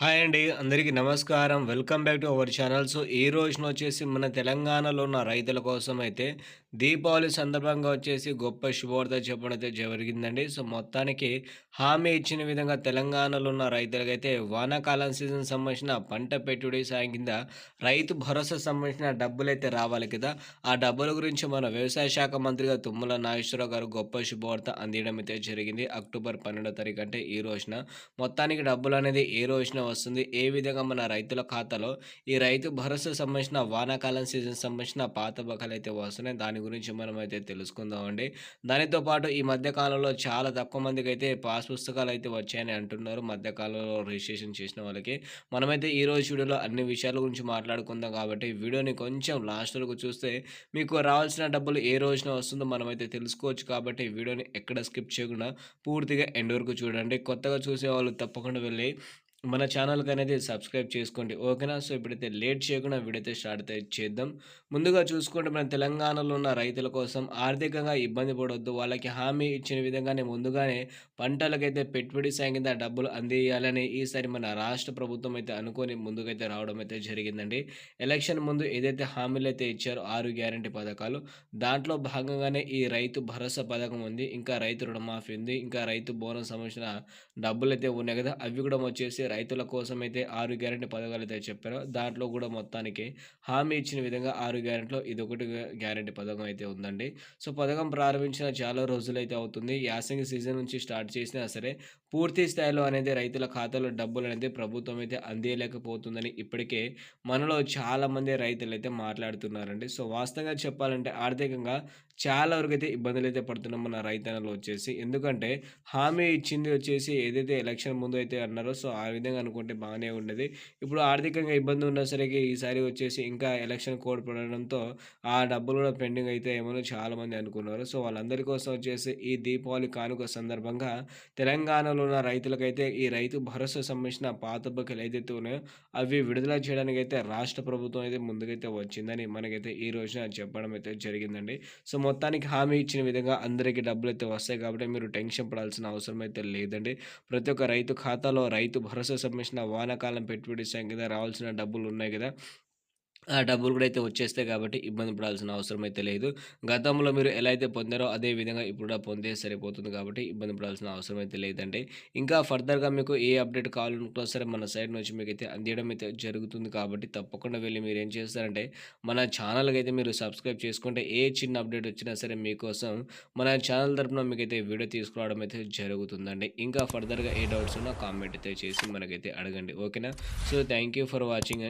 Hi అండి అందరికీ నమస్కారం. Welcome back to our channel. So ఈ రోజున వచ్చేసి మన తెలంగాణలో ఉన్న రైతుల కోసం అయితే దీపావళి సందర్భంగా వచ్చేసి గొప్ప శుభవార్త చెప్పడం అయితే జరిగిందండి. సో మొత్తానికి హామీ ఇచ్చిన విధంగా తెలంగాణలో ఉన్న రైతులకైతే వానాకాలం సీజన్ సంబంధించిన పంట పెట్టుబడి సాయం కింద రైతు భరోసా సంబంధించిన డబ్బులు అయితే రావాలి కదా. ఆ డబ్బుల గురించి మన వ్యవసాయ శాఖ మంత్రిగా తుమ్మల నాగేశ్వరరావు గారు గొప్ప శుభవార్త అందించడం అయితే జరిగింది. అక్టోబర్ పన్నెండో తారీఖు అంటే ఈ రోజున. మొత్తానికి డబ్బులు అనేది ఏ రోజున వస్తుంది. ఏ విధంగా మన రైతుల ఖాతాలో ఈ రైతు భరోసా సంబంధించిన వానాకాలం సీజన్ సంబంధించిన పాత బకాలు అయితే వస్తున్నాయి. దాని గురించి మనం అయితే తెలుసుకుందామండి. దానితో పాటు ఈ మధ్య కాలంలో చాలా తక్కువ మందికి అయితే పాస్ పుస్తకాలు అయితే వచ్చాయని అంటున్నారు. మధ్యకాలంలో రిజిస్ట్రేషన్ చేసిన వాళ్ళకి. మనమైతే ఈ రోజు వీడియోలో అన్ని విషయాల గురించి మాట్లాడుకుందాం కాబట్టి వీడియోని కొంచెం లాస్ట్ వరకు చూస్తే మీకు రావాల్సిన డబ్బులు ఏ రోజున వస్తుందో మనమైతే తెలుసుకోవచ్చు కాబట్టి వీడియోని ఎక్కడ స్కిప్ చేయకుండా పూర్తిగా ఎండ్ వరకు చూడండి. కొత్తగా చూసే వాళ్ళు తప్పకుండా వెళ్ళి మన ఛానల్కి అనేది సబ్స్క్రైబ్ చేసుకోండి. ఓకేనా? సో ఇప్పుడైతే లేట్ చేయకుండా వీడైతే స్టార్ట్ అయితే చేద్దాం. ముందుగా చూసుకుంటే మన తెలంగాణలో ఉన్న రైతుల కోసం ఆర్థికంగా ఇబ్బంది పడవద్దు వాళ్ళకి హామీ ఇచ్చిన విధంగానే ముందుగానే పంటలకైతే పెట్టుబడి సాయం డబ్బులు అందియాలని ఈసారి మన రాష్ట్ర ప్రభుత్వం అయితే అనుకొని ముందుకైతే రావడం అయితే జరిగిందండి. ఎలక్షన్ ముందు ఏదైతే హామీలు అయితే ఇచ్చారో ఆరు గ్యారంటీ పథకాలు దాంట్లో భాగంగానే ఈ రైతు భరోసా పథకం ఉంది. ఇంకా రైతు రుణమాఫీ ఉంది. ఇంకా రైతు బోనస్ సంబంధించిన డబ్బులు అయితే ఉన్నాయి కదా అవి కూడా వచ్చేసి రైతుల కోసం అయితే ఆరు గ్యారెంటీ పథకాలు అయితే చెప్పారో. దాంట్లో కూడా మొత్తానికి హామీ ఇచ్చిన విధంగా ఆరు గ్యారెంటీలో ఇది ఒకటి గ్యారెంటీ పథకం అయితే ఉందండి. సో పథకం ప్రారంభించిన చాలా రోజులు అయితే అవుతుంది. యాసంగి సీజన్ నుంచి స్టార్ట్ చేసినా సరే పూర్తి స్థాయిలో అనేది రైతుల ఖాతాలో డబ్బులు అనేది ప్రభుత్వం అయితే అందేయలేకపోతుందని ఇప్పటికే మనలో చాలామంది రైతులు అయితే మాట్లాడుతున్నారండి. సో వాస్తవంగా చెప్పాలంటే ఆర్థికంగా చాలా వరకు అయితే ఇబ్బందులు అయితే పడుతున్నాం మన రైతన్నలు వచ్చేసి. ఎందుకంటే హామీ ఇచ్చింది వచ్చేసి ఏదైతే ఎలక్షన్ ముందు అయితే అన్నారో సో ఆ విధంగా అనుకుంటే బాగానే ఉండేది. ఇప్పుడు ఆర్థికంగా ఇబ్బంది ఉన్నా సరికి ఈసారి వచ్చేసి ఇంకా ఎలక్షన్ కోడ్ పడడంతో ఆ డబ్బులు కూడా పెండింగ్ అయితే ఏమో చాలామంది అనుకున్నారు. సో వాళ్ళందరి కోసం వచ్చేసి ఈ దీపావళి కానుక సందర్భంగా తెలంగాణలో ఉన్న రైతులకైతే ఈ రైతు భరోసా సంబంధించిన పాత బక్కలు ఏదైతే ఉన్నాయో అవి విడుదల చేయడానికి అయితే రాష్ట్ర ప్రభుత్వం అయితే ముందుకైతే వచ్చిందని మనకైతే ఈ రోజున చెప్పడం అయితే జరిగిందండి. సో మొత్తానికి హామీ ఇచ్చిన విధంగా అందరికీ డబ్బులు అయితే వస్తాయి కాబట్టి మీరు టెన్షన్ పడాల్సిన అవసరం అయితే లేదండి. ప్రతి ఒక్క రైతు ఖాతాలో రైతు భరోసా సంబంధించిన వానాకాలం పెట్టుబడి సంఖ్య రావాల్సిన డబ్బులు ఉన్నాయి కదా. ఆ డబ్బులు కూడా అయితే వచ్చేస్తాయి కాబట్టి ఇబ్బంది పడాల్సిన అవసరం అయితే లేదు. గతంలో మీరు ఎలా అయితే పొందారో అదే విధంగా ఇప్పుడు కూడా పొందే సరిపోతుంది కాబట్టి ఇబ్బంది పడాల్సిన అవసరం అయితే లేదంటే ఇంకా ఫర్దర్గా మీకు ఏ అప్డేట్ కావాలనుకున్నా సరే మన సైడ్ నుంచి మీకు అయితే అందియడం అయితే జరుగుతుంది కాబట్టి తప్పకుండా వెళ్ళి మీరు ఏం చేస్తారంటే మన ఛానల్కి అయితే మీరు సబ్స్క్రైబ్ చేసుకుంటే ఏ చిన్న అప్డేట్ వచ్చినా సరే మీకోసం మన ఛానల్ తరఫున మీకైతే వీడియో తీసుకురావడం అయితే జరుగుతుందండి. ఇంకా ఫర్దర్గా ఏ డౌట్స్ ఉన్నా కామెంట్ అయితే చేసి మనకైతే అడగండి. ఓకేనా? So thank for watching